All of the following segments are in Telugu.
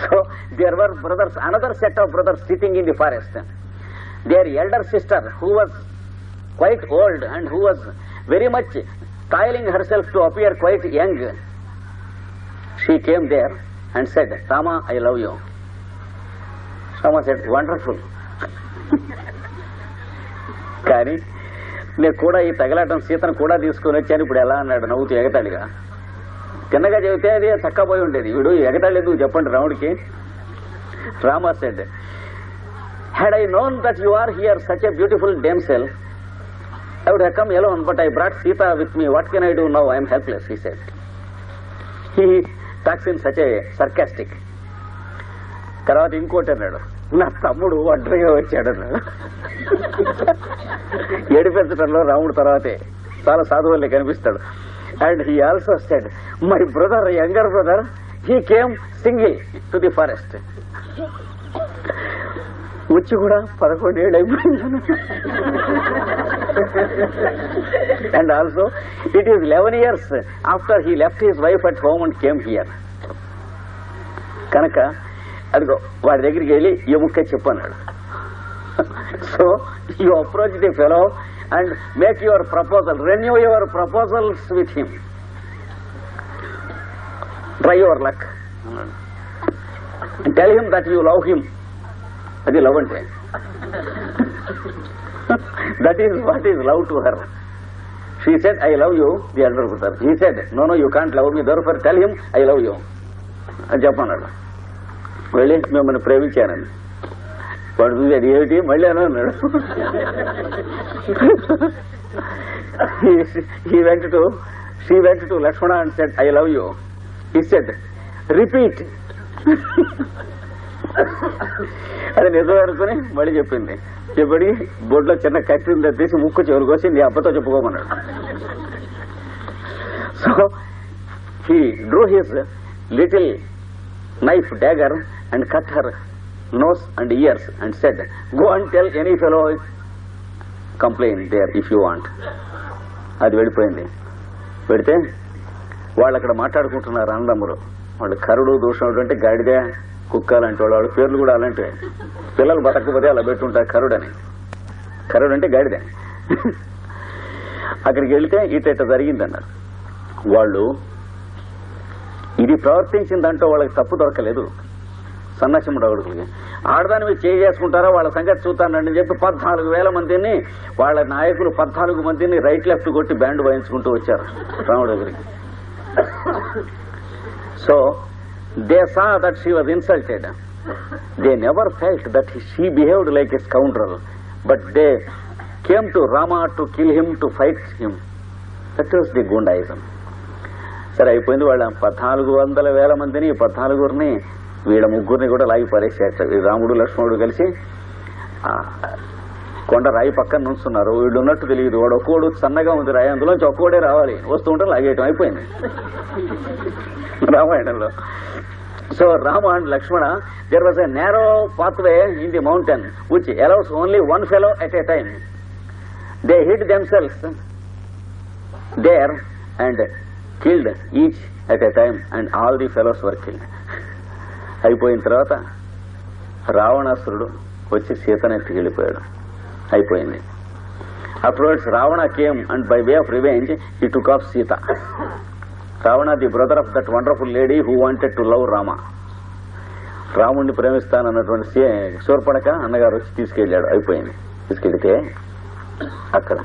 So there were brothers, another set of brothers sitting in the forest. Their elder sister, who was quite old and who was very much styling herself to appear quite young, she came there and said, Rama, I love you. Rama said, wonderful. కానీ నేను కూడా ఈ తగలాటం సీతను కూడా తీసుకొని వచ్చాను ఇప్పుడు ఎలా అన్నాడు నవ్వుతూ ఎగతాళిగా కిందగా చెబితే అది చక్కపోయి ఉండేది. వీడు ఎగటలేదు చెప్పండి రాముడికి? Rama said had I known that you are here such a beautiful damsel I would come alone but I brought Sita with me what can I do now I'm helpless he said he talks in such a sarcastic తర్వాత ఇంకోటి అన్నాడు. నా తమ్ముడు ఒంటరిగా వచ్చాడు అన్నాడు. ఏడిపించడంలో రాముడు తర్వాతే చాలా సాధువులే కనిపిస్తాడు. And he also said my brother younger brother he came single to the forest వచ్చి కూడా పదకొండేళ్ళు అయిపోయింది. And also it is eleven years after he left his wife at home and came here కనుక అదిగో వాడి దగ్గరికి వెళ్ళి ఎముక్క చెప్పన్నాడు. So you approach the fellow and make your proposal renew your proposals with him try your luck అన్నాడు tell him that you love him అది లవ్ అంటే. That is what is love to her she said I love you the elder brother he said no no you can't love me further tell him I love you అని చెప్పన్నాడు. వెళ్ళి మిమ్మల్ని ప్రేమించానని వాడు చూసాడు ఏమిటి? మళ్ళీ అని అన్నాడు. He went to she went to Lakshmana and said I love you he said repeat అది నిజం అనుకుని మళ్ళీ చెప్పింది. చెప్పడి బొడ్లో చిన్న కత్తి ఉందా తీసి ముక్కు చెవులు కోసి నీ అబ్బతో చెప్పుకోమన్నాడు. So he drew his little knife dagger and cut her nose and ears and said, Go and tell any fellow complain there if you want. అది వెళ్ళిపోయింది. పెడితే వాళ్ళు అక్కడ మాట్లాడుకుంటున్నారు అన్నదమ్ములు. వాళ్ళు కరుడు దూషణుడు అంటే గాడిద కుక్క లాంటి వాళ్ళు. వాళ్ళ పేర్లు కూడా అలాంటివే. పిల్లలు బతకపోతే అలా పెట్టుంటారు కరుడని. కరుడు అంటే గాడిద. అక్కడికి వెళ్తే ఇట ఇట జరిగిందన్నారు. వాళ్ళు ఇది ప్రవర్తించిన దాంట్లో వాళ్ళకి తప్పు దొరకలేదు. సన్నాసిముడు అడుగులకి ఆడదాని మీద చేసుకుంటారా? వాళ్ళ సంగతి చూస్తానండి చెప్పి పద్నాలుగు వేల మందిని వాళ్ళ నాయకులు పద్నాలుగు మందిని రైట్ లెఫ్ట్ కొట్టి బ్యాండ్ వాయించుకుంటూ వచ్చారు రాముడు దగ్గరికి. So they saw that she was insulted they never felt that she behaved like a counter but they came to Rama to kill him to fight him that was the goondaism సరే అయిపోయింది వాళ్ళ పద్నాలుగు వందల వేల మందిని పద్నాలుగురిని వీళ్ళ ముగ్గురిని కూడా లాగి పరేసేట రాముడు లక్ష్మణుడు కలిసి కొండ రాయి పక్కన నుంచున్నారు. వీళ్ళు ఉన్నట్టు తెలియదు. వాడు ఒక్కోడు సన్నగా ఉంది రాయి అందులోంచి ఒక్కోడే రావాలి. వస్తూ ఉంటే లాగేయటం అయిపోయింది. రామాయణంలో. So Rama and Lakshmana there was a narrow pathway in the mountain which allows only one fellow at a time they hid themselves there and killed each at a time and all the fellows were killed అయిపోయిన తర్వాత రావణాసురుడు వచ్చి సీతను ఎత్తుకెళ్ళిపోయాడు అయిపోయింది. Afterwards Ravana came and by way of revenge he took off Sita. Ravana the brother of that wonderful lady who wanted to love Rama రాముణ్ణి ప్రేమిస్తానన్నటువంటి సీ- శూర్పణక అన్నగారు వచ్చి తీసుకెళ్ళాడు. అయిపోయింది. తీసుకెళ్తే అక్కడ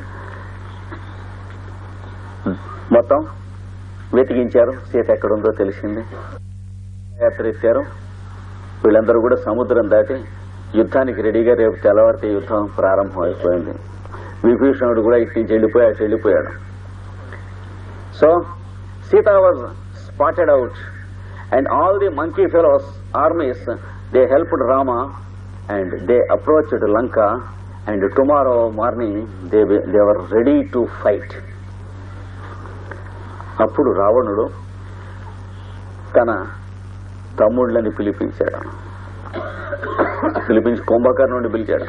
మొత్తం వెతికించారు. సీత ఎక్కడుందో తెలిసింది. యాత్ర ఇచ్చారు వీళ్ళందరూ కూడా సముద్రం దాటి యుద్ధానికి రెడీగా రేపు తెల్లవారితే యుద్ధం ప్రారంభం అయిపోయింది. విభీషణుడు కూడా ఇటు నుంచి వెళ్ళిపోయి అటు వెళ్ళిపోయాడు. So Sita was spotted out and all the monkey fellows armies they helped Rama and they approached Lanka and tomorrow morning they they were ready to fight అప్పుడు రావణుడు తన తమ్ముళ్ళని పిలిపించాడు. పిలిపించి కుంభకర్ణుడిని పిలిచాడు.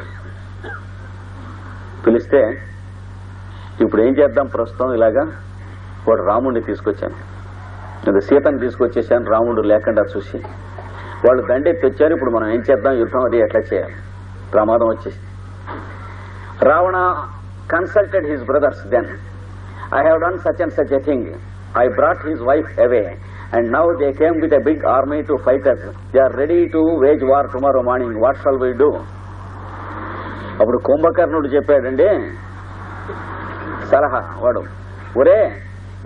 పిలిస్తే ఇప్పుడు ఏం చేద్దాం ప్రస్తుతం ఇలాగా? వాడు రాముడిని తీసుకొచ్చాను. అది సీతను తీసుకొచ్చేసాను రాముడు లేకుండా చూసి. వాళ్ళు దండెత్తి వచ్చారు ఇప్పుడు మనం ఏం చేద్దాం యుద్ధం అది ఎట్లా చేయాలి? ప్రమాదం వచ్చేసి Ravana consulted his brothers then I have done such and such a thing I brought his wife away and now they came with a big army to fight us they are ready to wage war tomorrow morning what shall we do అప్పుడు కుంభకర్ణుడు చెప్పాడండి సలహా వాడు ఒరే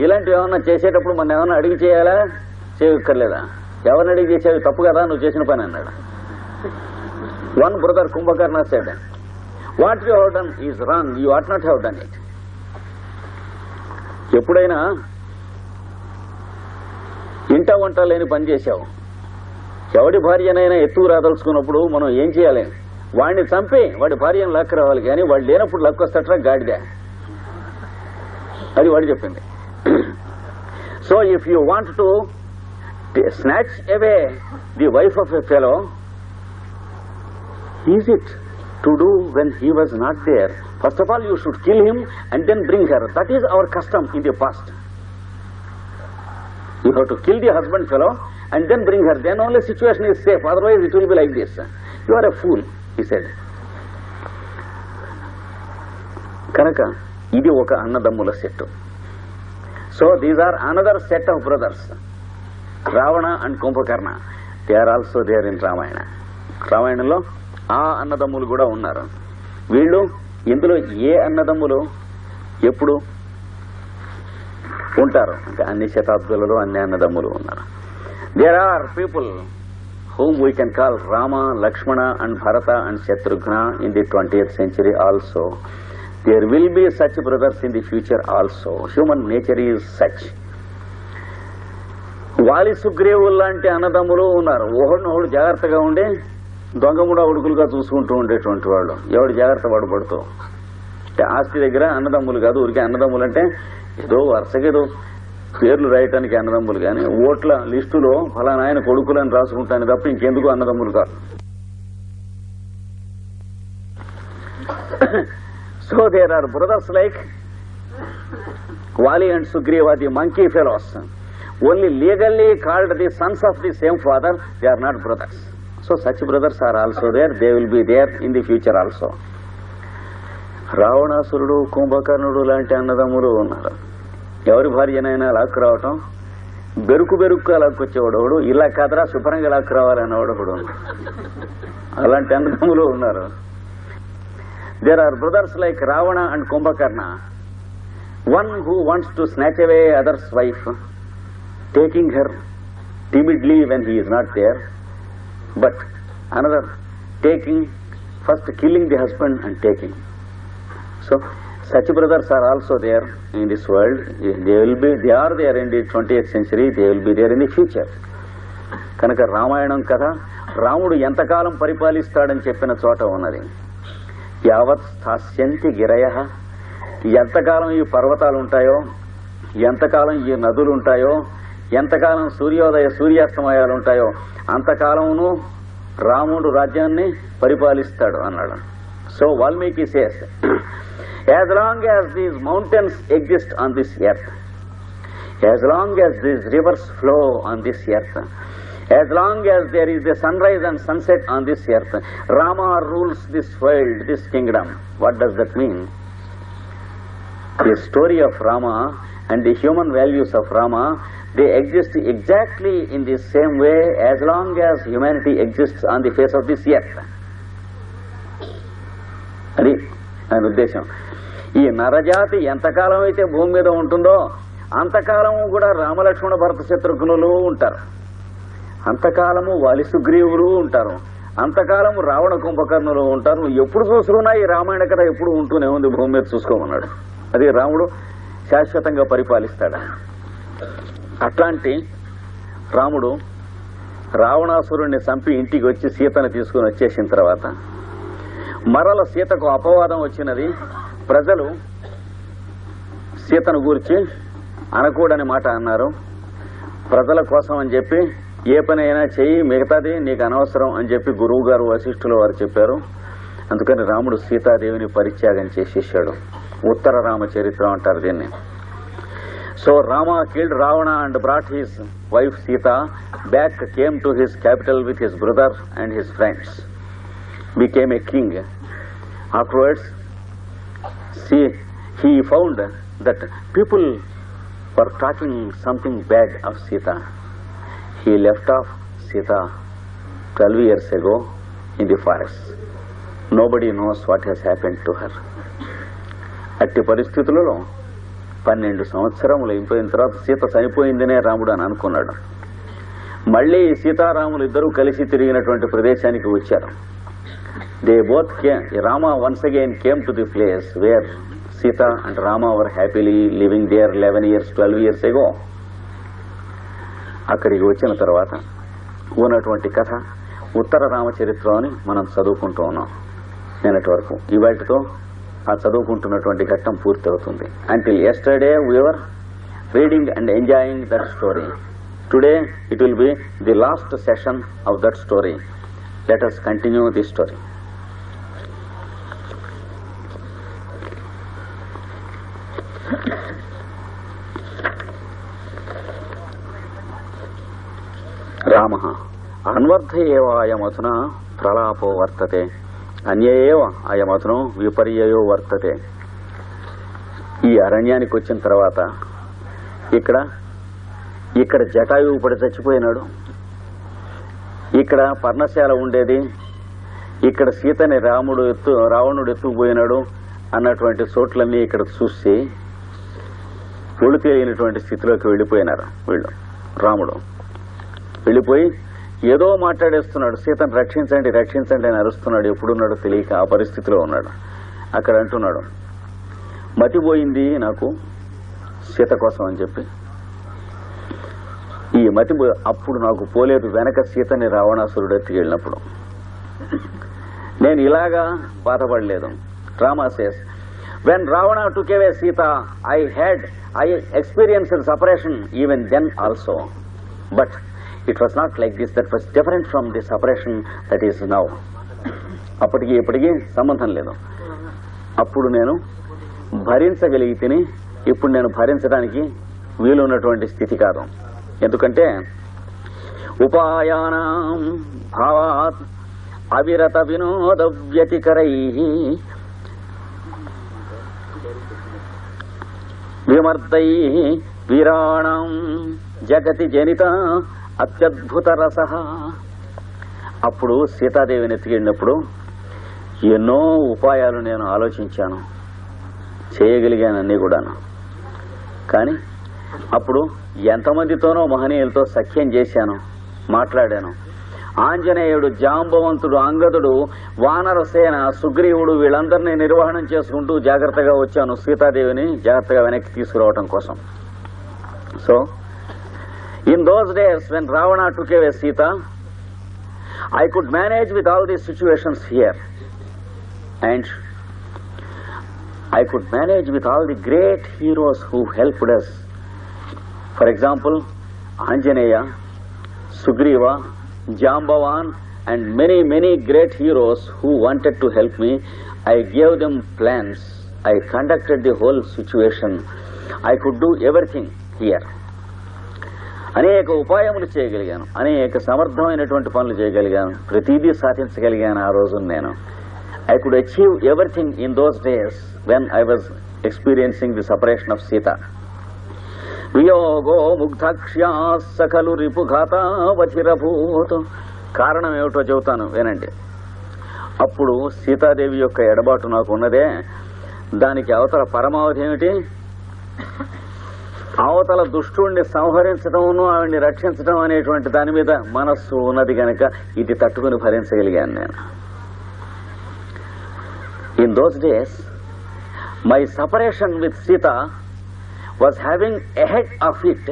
ఇలాంటివి ఏమన్నా చేసేటప్పుడు మన ఏమన్నా అడిగి చేయాలా? చేయక్కర్లేదా? ఎవరిని అడిగి చేసేవి? తప్పు కదా నువ్వు చేసిన పని అన్నాడు. One brother Kumbhakarna said what you have done is wrong you what not have done it ఎప్పుడైనా ఇంట వంట లేని పని చేశావు. ఎవడి భార్యనైనా ఎత్తుకు రాదలుచుకున్నప్పుడు మనం ఏం చేయాలి? వాడిని చంపి వాడి భార్యను లక్కు రావాలి కానీ వాడు లేనప్పుడు లక్కు వస్తట్రా గాడిదే. అది వాడు చెప్పింది. So if you want to snatch away the wife of a fellow is it to do when he was not there first of all you should kill him and then bring her that is our custom in the past you have to kill the husband fellow and then bring her then only situation is safe otherwise it will be like this you are a fool he said కనుక ఇది ఒక అన్నదమ్ముల set so these are another set of brothers Ravana and Kumbhakarna they are also there in Ramayana రామాయణంలో ఆ అన్నదమ్ములు కూడా ఉన్నారు. వీళ్ళు ఇందులో ఏ అన్నదమ్ములు? ఎప్పుడు? ఉంటారు. అంటే అన్ని శతాబ్దులలో అన్ని అన్నదమ్ములు ఉన్నారు. There are people whom we can call Rama Lakshmana and Bharata and Shatrughna in the twenty century also there will be such brothers in the future also human nature is such Vali సుగ్రీవులు లాంటి అన్నదమ్ములు ఉన్నారు. ఒకడినొకడు జాగ్రత్తగా ఉండి దొంగముడ ఉడుకులుగా చూసుకుంటూ ఉండేటువంటి వాళ్ళు. ఎవడు జాగ్రత్త వాడు పడుతూ అంటే ఆస్తి దగ్గర అన్నదమ్ములు కాదు ఊరికే అన్నదమ్ములు అంటే ఏదో వరుసగా ఏదో పేర్లు రాయటానికి అన్నదమ్ములు కానీ ఓట్ల లిస్టులో ఫలానా ఆయన కొడుకులని రాసుకుంటాను తప్ప ఇంకెందుకు అన్నదమ్ములు కాదు so there are brothers like Vali and Sugriva the monkey fellows only legally called the sons of the same father they are not brothers so such brothers are also there they will be there in the future also రావణాసురుడు కుంభకర్ణుడు లాంటి అన్నదమ్ములు ఉన్నారు. ఎవరి భార్యనైనా లాక్కు రావటం బెరుకు బెరుకుగా లాక్కొచ్చేవాడు ఒకడు ఇలా కదరా శుభ్రంగా లాక్కు రావాలనేవాడు ఒకడు అలాంటి అన్నదమ్ములు ఉన్నారు. There are brothers like Ravana and Kumbhakarna one who wants to snatch away others wife taking her timidly when he is not there. But another taking first killing the husband and taking. So such brothers are also there in this world. They will be they are there in the 20th century. They will be there in the future. కనుక రామాయణం కథ రాముడు ఎంతకాలం పరిపాలిస్తాడని చెప్పిన చోట ఉన్నది. యావత్ స్థాస్యంతి గిరయ. ఎంతకాలం ఈ పర్వతాలు ఉంటాయో ఎంతకాలం ఈ నదులు ఉంటాయో ఎంతకాలం సూర్యోదయ సూర్యాస్తమయాలు ఉంటాయో అంతకాలమును రాముడు రాజ్యాన్ని పరిపాలిస్తాడు అన్నాడు. So Valmiki says As long as these mountains exist on this earth as long as these rivers flow on this earth as long as there is the sunrise and sunset on this earth Rama rules this world this kingdom what does that mean the story of Rama and the human values of Rama, they exist exactly in the same way as long as humanity exists on the face of this earth. అది ఆయన ఉద్దేశం ఈ నరజాతి ఎంతకాలం అయితే భూమి మీద ఉంటుందో అంతకాలము కూడా రామలక్ష్మణ భరత శత్రుఘ్నులు ఉంటారు. అంతకాలము వాలి సుగ్రీవులు ఉంటారు. అంతకాలము రావణ కుంభకర్ణులు ఉంటారు. ఎప్పుడు చూసుకున్నా ఈ రామాయణ కథ ఎప్పుడు ఉంటూనే ఉంది భూమి మీద చూసుకోమన్నాడు. అది రాముడు శాశ్వతంగా పరిపాలిస్తాడు. అట్లాంటి రాముడు రావణాసురుణ్ణి చంపి ఇంటికి వచ్చి సీతను తీసుకుని వచ్చేసిన తర్వాత మరల సీతకు అపవాదం వచ్చినది. ప్రజలు సీతను గూర్చి అనకూడని మాట అన్నారు. ప్రజల కోసం అని చెప్పి ఏ పని అయినా చెయ్యి మిగతాది నీకు అనవసరం అని చెప్పి గురువు గారు వశిష్ఠులు వారు చెప్పారు. అందుకని రాముడు సీతాదేవిని పరిత్యాగం చేసేసాడు. ఉత్తర రామ చరిత్ర అంటారు దీన్ని. So Rama killed Ravana and brought his wife Sita back came to his capital with his brother and his friends became a king afterwards see, he found that people were talking something bad of Sita. He left off Sita 12 years ago in the forest. Nobody knows what has happened to her. అట్టి పరిస్థితులలో పన్నెండు సంవత్సరములు అయిపోయిన తర్వాత సీత చనిపోయిందనే రాముడు అని అనుకున్నాడు మళ్ళీ సీతారాములు ఇద్దరూ కలిసి తిరిగినటువంటి ప్రదేశానికి వచ్చారు they both Rama once again came to the place where Sita and Rama were happily living there eleven years twelve years ago అక్కడికి వచ్చిన తర్వాత ఉన్నటువంటి కథ ఉత్తర రామచరిత్ర అని మనం చదువుకుంటూ ఉన్నాం నిన్నటి వరకు. ఇవాటితో ఆ చదువుకుంటున్నటువంటి ఘట్టం పూర్తి అవుతుంది until yesterday we were reading and enjoying that story today it will be the last session of that story let us continue the story Rama అన్వర్ధ ప్రలాపో వర్తతే. అన్యేవ అయమధును విపర్యయో వర్తతే. ఈ అరణ్యానికి వచ్చిన తర్వాత ఇక్కడ ఇక్కడ జటాయువు పడి చచ్చిపోయినాడు. ఇక్కడ పర్ణశాల ఉండేది. ఇక్కడ సీతని రాముడు ఎత్తు రావణుడు ఎత్తుకుపోయినాడు అన్నటువంటి చోట్లన్నీ ఇక్కడ చూసి ఒళ్ళు తెలియనటువంటి స్థితిలోకి వెళ్ళిపోయినారు వీళ్ళు రాముడు. వెళ్ళిపోయి ఏదో మాట్లాడేస్తున్నాడు సీతను రక్షించండి రక్షించండి అని అరుస్తున్నాడు ఎప్పుడున్నాడో తెలియక ఆ పరిస్థితిలో ఉన్నాడు. అక్కడ అంటున్నాడు మతిపోయింది నాకు సీత కోసం అని చెప్పి. ఈ మతి అప్పుడు నాకు పోలేదు వెనక సీతని రావణాసురుడు ఎత్తికెళ్ళినప్పుడు నేను ఇలాగా బాధపడలేదు. Rama says. When Ravana took away Sita I had I experience separation even then also but it was not like this that was different from the separation that is now అప్పటికి ఇప్పటికీ సంబంధం లేదు. అప్పుడు నేను భరించగలిగితేనే ఇప్పుడు నేను భరించడానికి వీలున్నటువంటి స్థితి కాదు. ఎందుకంటే ఉపాయానాం భావాత్ అవిరత వినోద వ్యతికరై విమర్దై వీరాణం జగతి జనిత అత్యద్భుత రస అప్పుడు సీతాదేవిని ఎత్తికెళ్ళినప్పుడు ఎన్నో ఉపాయాలు నేను ఆలోచించాను. చేయగలిగాను అన్నీ కూడాను. కానీ అప్పుడు ఎంతమందితోనో మహనీయులతో సఖ్యం చేశాను మాట్లాడాను. ఆంజనేయుడు జాంబవంతుడు అంగదుడు వానరసేన సుగ్రీవుడు వీళ్ళందరినీ నిర్వహణం చేసుకుంటూ జాగ్రత్తగా వచ్చాను సీతాదేవిని జాగ్రత్తగా వెనక్కి తీసుకురావటం కోసం. So In those days, when Ravana took away Sita, I could manage with all these situations here. And I could manage with all the great heroes who helped us. For example, Anjaneya, Sugriva, Jambavan, and many, many great heroes who wanted to help me. I gave them plans. I conducted the whole situation. I could do everything here. అనేక ఉపాయములు చేయగలిగాను. అనేక సమర్థమైనటువంటి పనులు చేయగలిగాను. ప్రతిదీ సాధించగలిగాను ఆ రోజు నేను. I could achieve everything in those days when I was experiencing the separation of Sita వియోగో ముగ్ధాక్ష్యా సకలు రిపుఘాతావచిరభూత్ కారణం ఏమిటో చెబుతాను వినండి. అప్పుడు సీతాదేవి యొక్క ఎడబాటు నాకు ఉన్నదే. దానికి అవతల పరమావధి ఏమిటి? అవతల దుష్టుణ్ణి సంహరించడమును ఆవిడ్ని రక్షించడం అనేటువంటి దాని మీద మనస్సు ఉన్నది గనక ఇది తట్టుకుని భరించగలిగాను నేను. In those days my separation with Sita was having ahead of it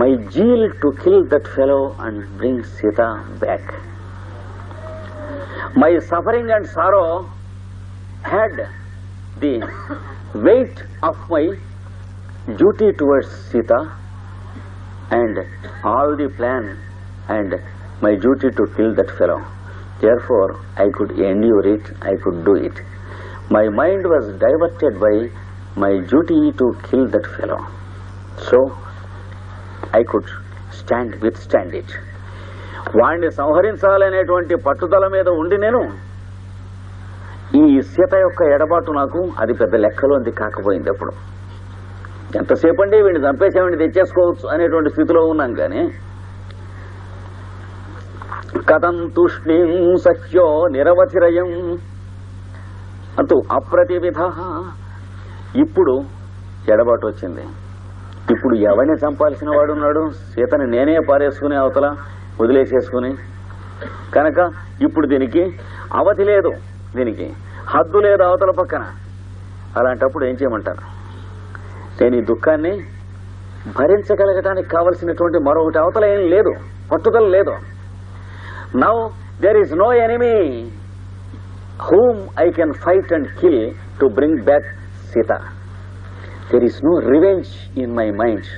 my zeal to kill that fellow and bring Sita back my suffering and sorrow had the weight of my duty towards Sita and all the plan and my duty to kill that fellow. Therefore, I could endure it, I could do it. My mind was diverted by my duty to kill that fellow. So I could stand with stand it వాణ్ణి సంహరించాలనేటువంటి పట్టుదల మీద ఉండి నేను ఈ సీత యొక్క ఎడబాటు నాకు అది పెద్ద లెక్కలోంది కాకపోయింది అప్పుడు ఎంతసేపు అండి? వీడిని చంపేసేవాడిని తెచ్చేసుకోవచ్చు అనేటువంటి స్థితిలో ఉన్నాం కానీ. కథం తూష్ణీం సహ్యో నిరవచిరయం అంటూ అప్రతివిధ. ఇప్పుడు ఎడబాటు వచ్చింది. ఇప్పుడు ఎవరిని చంపాల్సిన వాడు ఉన్నాడు? సీతని నేనే పారేసుకుని అవతల వదిలేసేసుకుని. కనుక ఇప్పుడు దీనికి అవధి లేదు దీనికి. హద్దు లేదు అవతల పక్కన. అలాంటప్పుడు ఏం చేయమంటారు? నేను ఈ దుఃఖాన్ని భరించగలగటానికి కావలసినటువంటి మరొకటి అవతల ఏం లేదు పట్టుదల లేదు. Now there is no enemy whom I can fight and kill to bring back Sita there is no revenge in my mind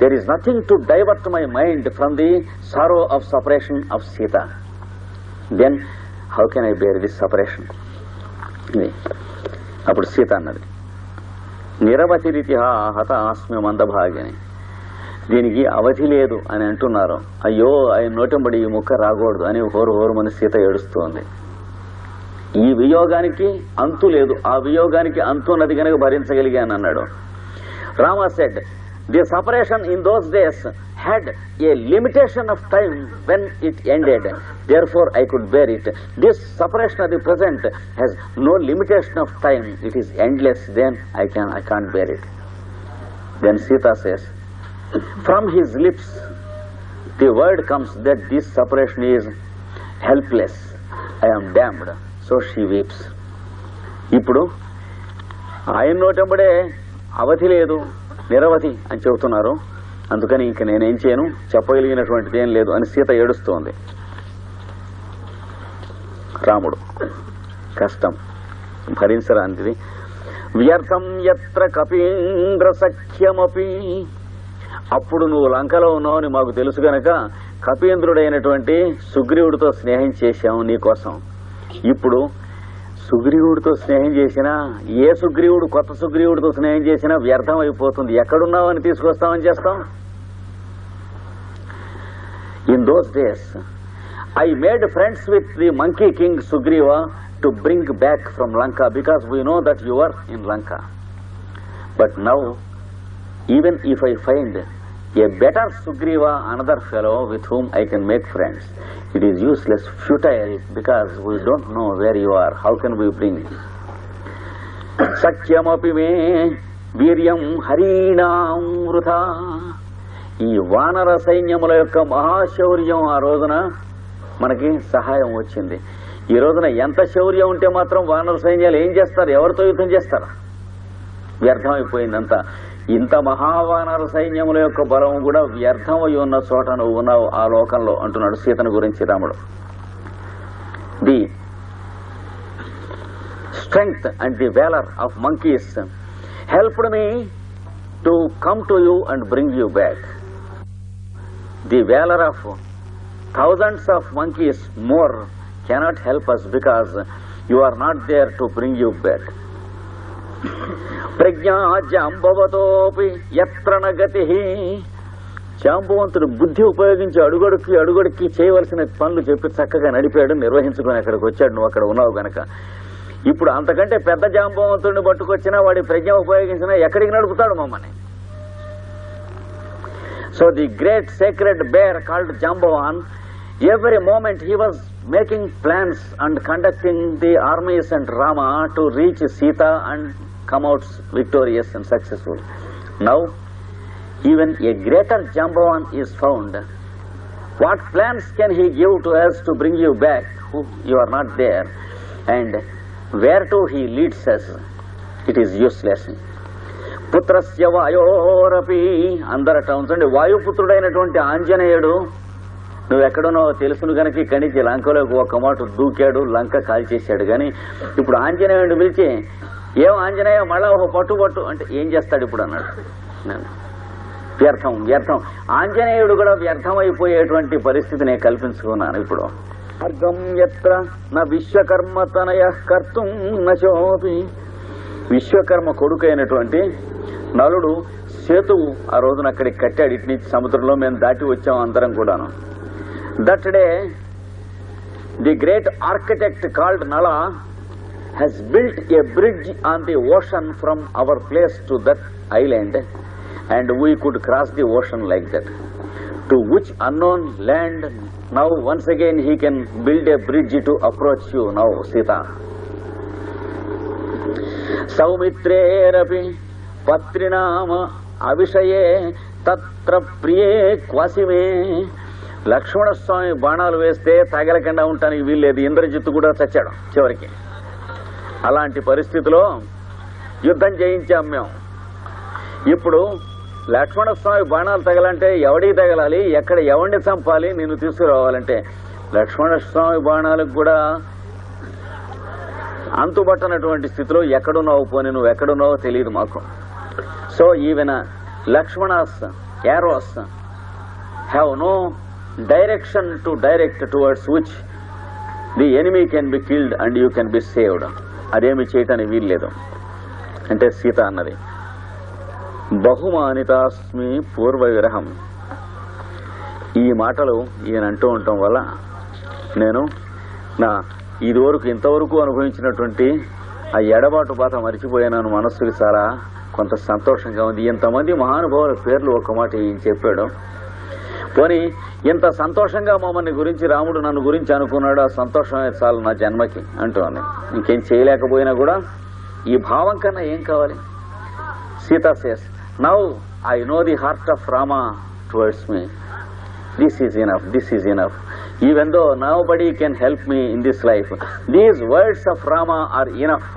there is nothing to divert my mind from the sorrow of separation of Sita then how can I bear this separation అప్పుడు సీత అన్నది నిరవధిరితి హత ఆస్మి మందభాగిని. దీనికి అవధి లేదు అని అంటున్నారు. అయ్యో ఆయన నోటంబడి ఈ ముక్క రాకూడదు అని హోరు హోరు మన సీత ఏడుస్తోంది. ఈ వియోగానికి అంతు లేదు. ఆ వియోగానికి అంతు ఉన్నది కనుక భరించగలిగాను అన్నాడు Rama said the separation in those days had a limitation of time when it ended therefore I could bear it this separation of the present has no limitation of time it is endless then I can I can't bear it then Sita says from his lips the word comes that this separation is helpless. I am damned. So she weeps. ఇప్పుడు ఆయన నోటంబడే అవధి లేదు నిరవధి అని చెబుతున్నారు. అందుకని ఇంక నేనేం చేయను? చెప్పగలిగినటువంటిది ఏం లేదు అని సీత ఏడుస్తోంది. రాముడు కష్టం. భరించరానిది. వ్యర్థం ఎత్ర కపీంద్ర సఖ్యమపి. అప్పుడు నువ్వు లంకలో ఉన్నావని మాకు తెలుసు గనక కపీంద్రుడైనటువంటి సుగ్రీవుడితో స్నేహం చేశాము నీకోసం ఇప్పుడు సుగ్రీవుడితో స్నేహం చేసినా ఏ సుగ్రీవుడు కొత్త సుగ్రీవుడితో స్నేహం చేసినా వ్యర్థం అయిపోతుంది. ఎక్కడున్నావని తీసుకొస్తామని చేస్తాం? In those days I made friends with the monkey king Sugriva to bring back from Lanka because we know that you are in Lanka but now even if I find a better Sugriva another fellow with whom I can make friends it is useless futile because we don't know where you are how can be bring సత్యమపి మే వీర్యం హరీణాం వృథా ఈ వానర సైన్యముల యొక్క మహాశౌర్యం ఆ రోజున మనకి సహాయం వచ్చింది. ఈ రోజున ఎంత శౌర్యం ఉంటే మాత్రం వానర సైన్యాలు ఏం చేస్తారు? ఎవరితో యుద్ధం చేస్తారు? వ్యర్థమైపోయిందంతా. ఇంత మహావానర సైన్యముల యొక్క బలం కూడా వ్యర్థమై ఉన్న చోట నువ్వు ఉన్నావు ఆ లోకంలో అంటున్నాడు సీతను గురించి రాముడు the strength and the valour of monkeys helped me to come to you and bring you back the valour of thousands of monkeys more cannot help us because you are not there to bring you back. ప్రజ్ఞా జాంబవతోపి ఎత్ర గతి. జాంబవంతుడు బుద్ధి ఉపయోగించి అడుగడుక్కి అడుగడుక్కి చేయవలసిన పనులు చెప్పి చక్కగా నడిపాడు నిర్వహించుకుని అక్కడికి వచ్చాడు. నువ్వు అక్కడ ఉన్నావు గనక. ఇప్పుడు అంతకంటే పెద్ద జాంబవంతుడిని పట్టుకొచ్చినా వాడి ప్రజ్ఞ ఉపయోగించినా ఎక్కడికి నడుపుతాడు మమ్మల్ని? So the great sacred bear called Jambavan every moment he was making plans and conducting the armies and Rama to reach Sita and come out victorious and successful. Now, even a greater Jambavan is found. What plans can he give to us to bring you back? Who you are not there. And where to he leads us? It is useless. పుత్రస్య వాయోరపి అందరట ఉంచండి వాయుపుత్రుడైనటువంటి ఆంజనేయుడు నువ్వు తెలుసును గనక ఇక్కడి నుంచి లంకలోకి ఒక్క మాట దూకాడు లంక కాల్చేశాడు కానీ ఇప్పుడు ఆంజనేయుడిని పిలిచి ఏం ఆంజనేయ మళ్ళా ఒక పట్టు పట్టు అంటే ఏం చేస్తాడు ఇప్పుడు అన్నాడు? వ్యర్థం వ్యర్థం. ఆంజనేయుడు కూడా వ్యర్థమైపోయేటువంటి పరిస్థితి నేను కల్పించుకున్నాను ఇప్పుడు. అర్థం ఎత్ర? నా విశ్వకర్మ తనయ కర్తం నశోపి విశ్వకర్మ కొడుకైనటువంటి నలుడు సేతు ఆ రోజున అక్కడికి కట్టాడు. ఇటు నుంచి సముద్రంలో మేము దాటి వచ్చాం అందరం కూడాను. That day the great architect called Nala has built a bridge on the ocean from our place to that island and we could cross the ocean like that. To which unknown land now once again he can build a bridge to approach you now, Sita. సౌమిత్రేరపి పత్రినామ అవిషయే తత్ర ప్రియే క్వసిమే లక్ష్మణస్వామి బాణాలు వేస్తే తగలకుండా ఉండటానికి వీల్లేదు ఇంద్రజిత్తు కూడా చచ్చాడు చివరికి అలాంటి పరిస్థితిలో యుద్ధం చేయించాం మేము. ఇప్పుడు లక్ష్మణస్వామి బాణాలు తగలంటే ఎవడికి తగలాలి? ఎక్కడ ఎవడిని చంపాలి? నేను తీసుకురావాలంటే లక్ష్మణస్వామి బాణాలకు కూడా అంతుబట్టనటువంటి స్థితిలో ఎక్కడున్నావు పోని? నువ్వు ఎక్కడున్నావో తెలియదు మాకు. So even Lakshmana's arrows have no direction to direct towards which the enemy can be killed and you can be saved అదేమి చేయటానికి వీల్లేదు. అంటే సీత అన్నది. బహుమానితాస్మి పూర్వ విరహం ఈ మాటలు ఈయన అంటూ ఉండటం వల్ల నేను నా ఇదివరకు ఇంతవరకు అనుభవించినటువంటి ఆ ఎడబాటు బాధ మరిచిపోయాను మనస్సుకి చాలా కొంత సంతోషంగా ఉంది. ఇంతమంది మహానుభావుల పేర్లు ఒక మాట ఈయన చెప్పాడు. పోనీ ఇంత సంతోషంగా మమ్మల్ని గురించి రాముడు నన్ను గురించి అనుకున్నాడు? ఆ సంతోషమే చాలు నా జన్మకి అంటూ ఇంకేం చేయలేకపోయినా కూడా ఈ భావం కన్నా ఏం కావాలి? Sita says now I know the heart of Rama towards me this is enough this is enough even though nobody can help me in this life these words of Rama are enough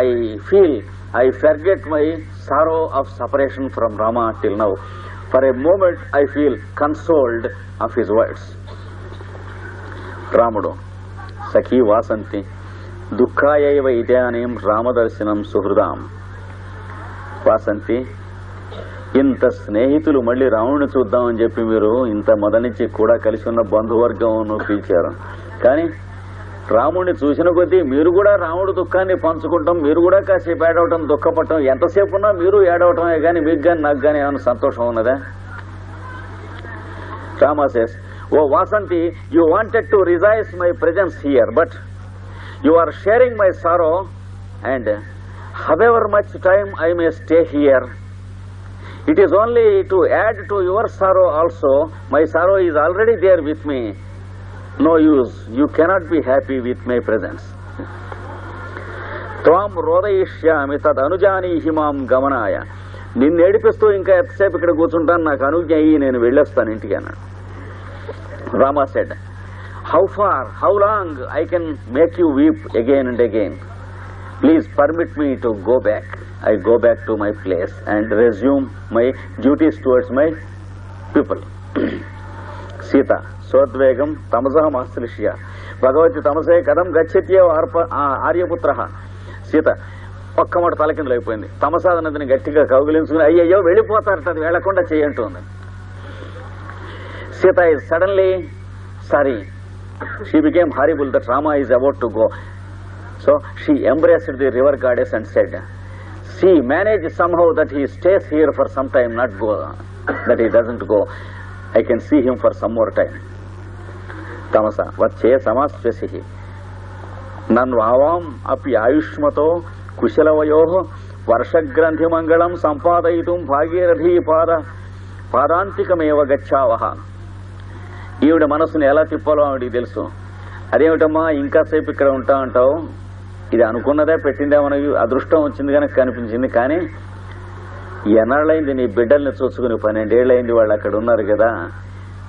I feel I forget my sorrow of separation from Rama till now for a moment I feel consoled of his words రాముడు సఖీ వాసంతి దుఃఖాయవ ఇదానీం రామదర్శనం సుహృదాం. వాసంతి ఇంత స్నేహితులు మళ్ళీ రాముడిని చూద్దామని చెప్పి మీరు ఇంత మొదటి కూడా కలిసి ఉన్న బంధువర్గం పిలిచారు. కానీ రాముడిని చూసిన కొద్దీ మీరు కూడా రాముడు దుఃఖాన్ని పంచుకుంటాం మీరు కూడా కాసేపు ఏడవటం దుఃఖపడటం. ఎంతసేపు ఉన్నా మీరు ఏడవటమే కానీ మీకు కానీ నాకు కానీ ఏమైనా సంతోషం ఉన్నదా? Rama says oh Vasanti you wanted to rejoice my presence here but you are sharing my sorrow and however much time I may stay here it is only to add to your sorrow also my sorrow is already there with me no use you cannot be happy with my presence త్వాం రోదయిష్యామి తద్ అనుజానీహి మాం గమనాయ. నిన్ను ఏడిపిస్తూ ఇంకా ఎంతసేపు ఇక్కడ కూర్చుంటాను? నాకు అనుజ్ఞ అయ్యి నేను వెళ్ళొస్తాను ఇంటికి అన్నాడు. Rama said how far how long I can make you weep again and again please permit me to go back I go back to my place and resume my duties towards my people Sita సోద్వేగం తమసహ మాశ్లిష్య భగవతి తమసే కథం గచ్చత్యో ఆర్ప ఆర్యపుత్ర. సీత ఒక్క మాట తలకిందులైపోయింది తమసాద నదిని గట్టిగా కౌగిలించుకుని అయ్యయ్యో వెళ్ళిపోతారట అది వెళ్ళకుండా చేయంటుంది Sita is suddenly sorry she became horrible the drama is about to go so she embraced the river goddess and said see manage somehow that he stays here for some time not go that he doesn't go I can see him for some more time తమస వచ్చే సమాస్వసి నన్వావాం అపి ఆయుష్మతో కుశలవయో వర్షగ్రంథి మంగళం సంపాదయితుం భాగీరథీ పాద పాదాంతికమేవ గచ్చావహ ఈవిడ మనసుని ఎలా తిప్పాలో ఆవిడికి తెలుసు. అదేమిటమ్మా ఇంకాసేపు ఇక్కడ ఉంటా అంటావు? ఇది అనుకున్నదే పెట్టిందే మనకి అదృష్టం వచ్చింది కనుక కనిపించింది. కానీ ఎన్నాళ్ళైంది నీ బిడ్డల్ని చూసుకుని పన్నెండేళ్ళైంది వాళ్ళు అక్కడ ఉన్నారు కదా?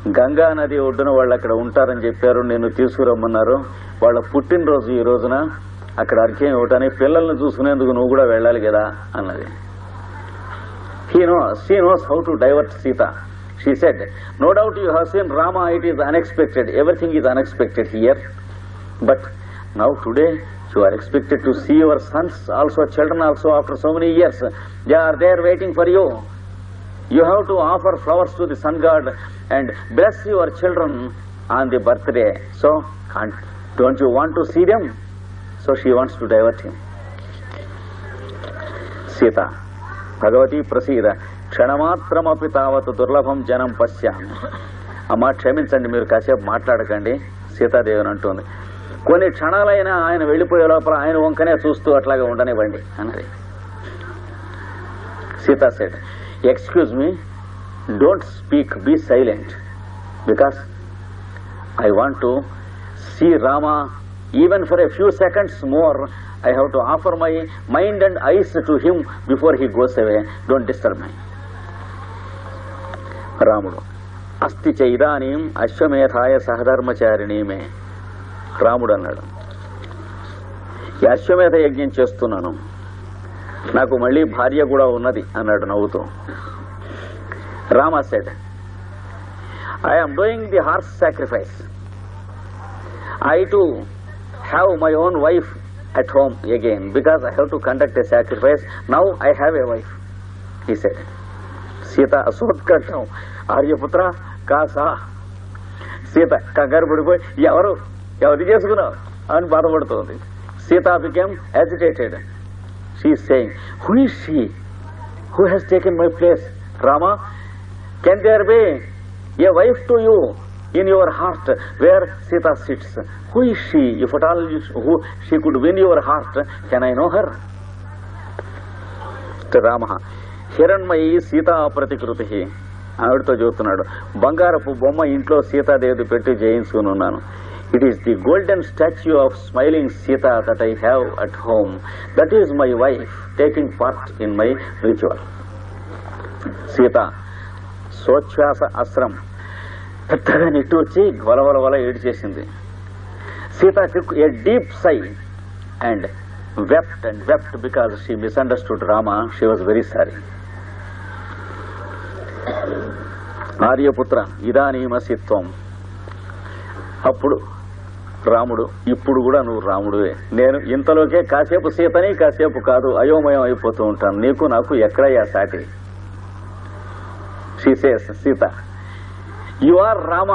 గంగా నది ఒడ్డున వాళ్ళు అక్కడ ఉంటారని చెప్పారు నేను తీసుకురమ్మన్నారు. వాళ్ళ పుట్టినరోజు ఈ రోజున అక్కడ అర్ఘ్యం ఇవ్వటానికి పిల్లల్ని చూసుకునేందుకు నువ్వు కూడా వెళ్ళాలి కదా? అన్నది. He no she knows how to divert Sita she said no doubt you have seen Rama it is unexpected everything is unexpected here but now today so are expected to see your sons also children also after so many years they are there waiting for you You have to offer flowers to the sun god and bless your children on the birthday. So, can't, don't you want to see them? So she wants to divert him. Sita Bhagavati ప్రసీద క్షణమాత్రమపి తావత్ దుర్లభం జనం పశ్యామి అమ్మా క్షమించండి మీరు కాసేపు మాట్లాడకండి సీతాదేవిని అంటుంది కొన్ని క్షణాలైనా ఆయన వెళ్ళిపోయే లోపల ఆయన వంకనే చూస్తూ అట్లాగే ఉండనివ్వండి అన్నది. Sita said excuse me don't speak be silent because I want to see Rama even for a few seconds more I have to offer my mind and eyes to him before he goes away don't disturb my రాముడు అస్థి చైదానీం అశ్వమేధాయ సహధర్మచారిణీమే రాముడు అన్నాడు యాశ్వమేధ యజ్ఞం చేస్తున్నాను. నాకు మళ్ళీ భార్య కూడా ఉన్నది అన్నాడు నవ్వుతూ. Rama said I'm doing the horse sacrifice I to have my own wife at home again because I have to conduct a sacrifice now I have a wife ఈ సైడ్ సీత సోట్కట్టం ఆర్యపుత్ర కాసా? సీత కంగారు పడిపోయి ఎవరు ఎవరు చేసుకున్నావు. అని బాధపడుతుంది. Sita became agitated she saying who is she who has taken my place Rama can there be a wife to you in your heart where Sita sits who is she if at all who she could win your heart can I know her Rama Hiranmayi Sita ప్రతికృతి ఆవిడతో చూస్తున్నాడు. బంగారపు బొమ్మ ఇంట్లో సీతాదేవి పెట్టి జయించుకున్నాను it is the golden statue of smiling Sita that I have at home that is my wife taking part in my ritual Sita స్వచ్ఛ్వాస అస్త్రం పెద్దగా నెట్టు వచ్చి వలవల వల ఏడిచేసింది. Sita took a deep sigh and wept and wept because she misunderstood Rama she was very sorry ఆర్యపుత్ర ఇదానీమసిత్వం అప్పుడు రాముడు ఇప్పుడు కూడా నువ్వు రాముడువే. నేను ఇంతలోకే కాసేపు సీతని కాసేపు కాదు అయోమయం అయిపోతూ ఉంటాను. నీకు నాకు ఎక్కడయ్యా సాటి? She says Sita you are Rama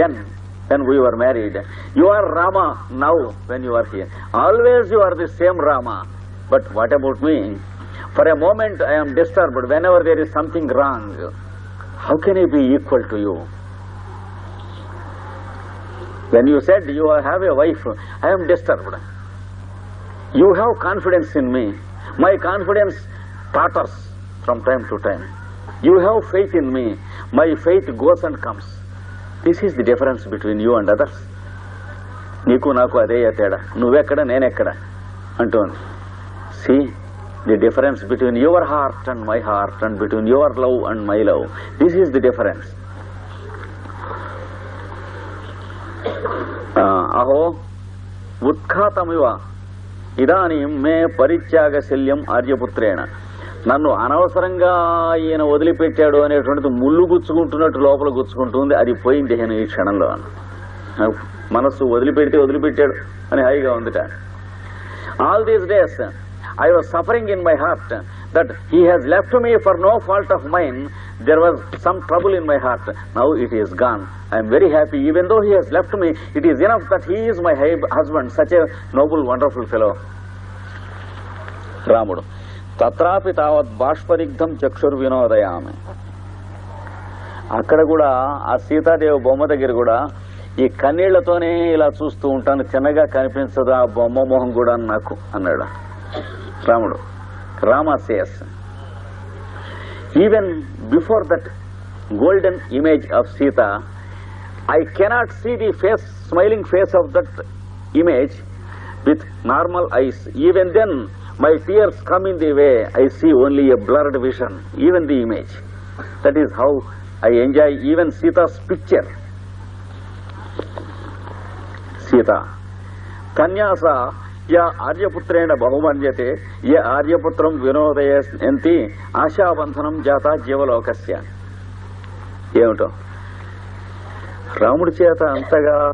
then then we are married you are Rama now when you are here always you are the same Rama but what about me for a moment I'm disturbed whenever there is something wrong how can I be equal to you When you said you have a wife, I am disturbed. You have confidence in me. My confidence totters from time to time. You have faith in me. My faith goes and comes. This is the difference between you and others. నీకు నాకు అదే తేడా నువ్వెక్కడ నేనెక్కడ అంటోంది see the difference between your heart and my heart and between your love and my love this is the difference అహో ఉత్ఖాతమివ. ఇదానీం మే పరిత్యాగశల్యం ఆర్యపుత్రేణ. నన్ను అనవసరంగా ఈయన వదిలిపెట్టాడు అనేటువంటిది ముళ్ళు గుచ్చుకుంటున్నట్టు లోపల గుచ్చుకుంటుంది. అది పోయింది నేను ఈ క్షణంలో. మనస్సు వదిలిపెడితే వదిలిపెట్టాడు అని హాయిగా ఉందిట. All these days I was suffering in my heart that he has left me for no fault of of There was some trouble in my heart. Now it is gone. I am very happy. Even though he has left me, it is enough that he is my husband such a noble wonderful fellow. రాముడు తత్రాపి తావత్ బాష్పరిగ్ధం చక్షుర్ వినోదయామి అక్కడ కూడా ఆ సీతాదేవి బొమ్మ దగ్గర కూడా ఈ కన్నీళ్ళతోనే ఇలా చూస్తూ ఉంటాను చిన్నగా కనిపించదు ఆ బొమ్మ మొహం కూడా నాకు అన్నాడు రాముడు Rama says, even before that golden image of Sita, I cannot see the face, smiling face of that image with normal eyes. Even then, my tears come in the way. I see only a blurred vision, even the image. That is how I enjoy even Sita's picture. Sita. Kanyasa యా ఆర్యపుత్రేణ బహుమన్యతే ఏ ఆర్యపుత్రం వినోదయంతి ఆశాబంధనం జాత జీవలోకస్య. ఏమిటో? రాముడి చేత అంతగా